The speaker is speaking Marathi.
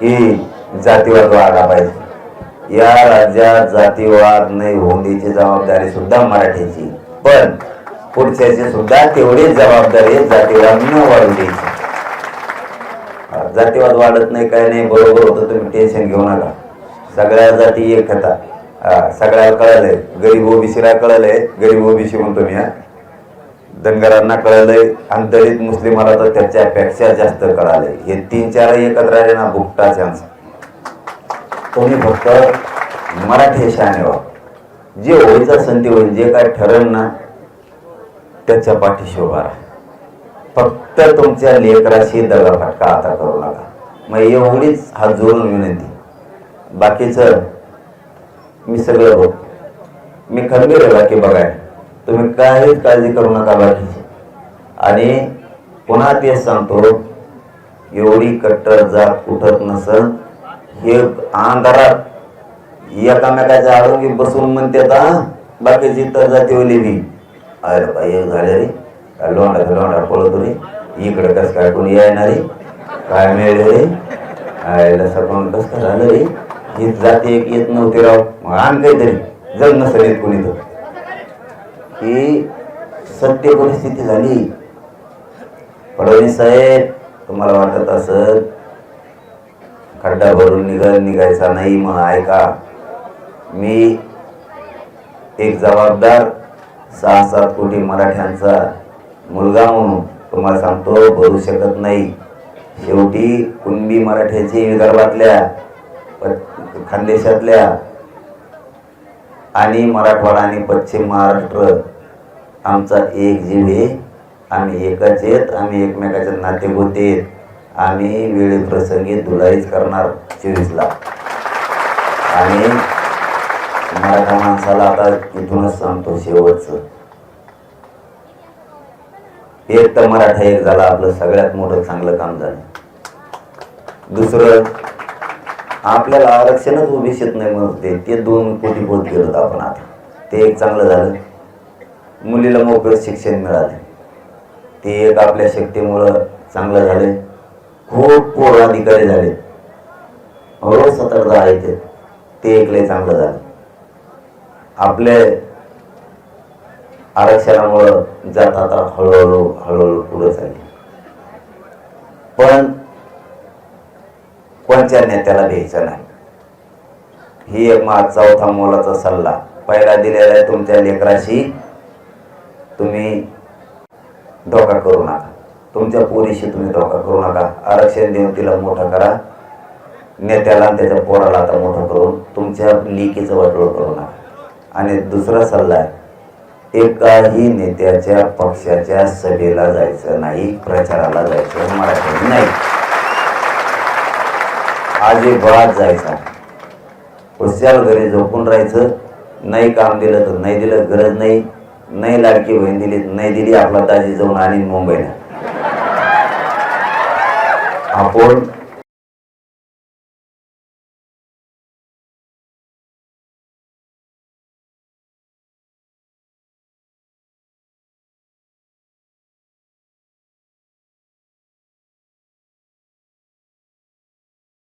की जातीवाद वाढला पाहिजे. या राज्यात जातीवाद नाही होण्याची जबाबदारी सुद्धा मराठीची. पण पुढच्याची सुद्धा तेवढीच जबाबदारी जातीवाद न वाढू द्यायची. जातीवाद वाढत नाही काय नाही बरोबर होतं तुम्ही टेन्शन घेऊ नका. सगळ्या जाती एक खाता सगळ्याला कळलंय. गरीब ओबीसीला कळलंय. गरीब ओबीसी म्हणतो मी हा. धनगरांना कळलंय आणि दलित मुस्लिमाला तर त्याच्यापेक्षा जास्त कळालंय हे तीन चार एकत्र आले ना भुकटा चान्स कोणी फक्त मराठी शाने व्हा. जे होईचा संधी होईल जे काय ठरेल ना त्याच्या पाठीशी उभा राहा. फक्त तुमच्या लेकराशी दगडफटका आता करू नका. मग एवढीच हात जोडून विनंती. बाकीचं मी सगळं बघ मी खंबीर आहे बाकी बघायला. तुम्ही काहीच काळजी करू नका बाकीची. आणि पुन्हा तेच सांगतो एवढी कट्टर जात उठत नसत हे अंधारात एकामेकाच्या आरोग्य बसून म्हणते आता बाकीची तर जाती ओली अरे बाई एक झाले रे. लोंडा लोंडा पळतो रे. इकडे कस काय कोणी येणार रे काय मिळेल रे? आयला सगळं कस काय झालं रे? ही जाती एक येत नव्हती राव. मग आण काहीतरी. जग नसेल येत कोणी तर. ही सत्य परिस्थिती झाली. फडणवीस साहेब तुम्हाला वाटत असत खड्डा भरून निघ निघायचा नाही मग ऐका मी एक जबाबदार सहा सात कोटी मराठ्यांचा मुलगा म्हणून तुम्हाला सांगतो भरू शकत नाही. शेवटी कुणबी मराठ्याची विदर्भातल्या प- खानदेशातल्या आणि मराठवाडा आणि पश्चिम महाराष्ट्र आमचा एक जीव आहे. आम्ही एकच आहेत. आम्ही एकमेकाचे नाते होते आम्ही वेळेप्रसंगी धुलाईच करणार चोवीसला. आणि मराठा माणसाला आता इथूनच सांगतो शेवटचं. एक तर मराठा एक झाला. आपलं सगळ्यात मोठं चांगलं काम झालं. दुसरं आपल्याला आरक्षणच ओबीसीत नाही म्हणत ते ते दोन कोटी पोत गेलो आपण आता. ते एक चांगलं झालं. मुलीला मोकळं शिक्षण मिळाले. ते एक आपल्या शक्तीमुळं चांगलं झाले. खूप पोर अधिकारी झाले. रोज सतर्कता आहे ते ते एक लय चांगलं झालं. आपले आरक्षणामुळं जात आता हळूहळू हळूहळू पुढे चालली. पण कोणत्या नेत्याला द्यायचं नाही? ही एक माझा चौथा मोलाचा सल्ला. पहिला दिलेला आहे तुमच्या लेकराशी. तुम्ही धोका करू नका. तुमच्या पोरीशी तुम्ही धोका करू नका. आरक्षण देऊन तिला मोठं करा. नेत्याला त्याच्या पोराला आता मोठं करून तुमच्या लिकीचं वाटोळ करू नका. आणि दुसरा सल्ला आहे एकाही नेत्याच्या पक्षाच्या सभेला जायचं नाही प्रचाराला जायचं मराठी नाही. अजिबात जायचा हुशार घरी झोपून राहायचं नाही काम दिलं तर नाही दिलं गरज नाही. नाही लाडकी बहीण दिली नाही दिली आपला ताजी जाऊन आणि मुंबईला. आपण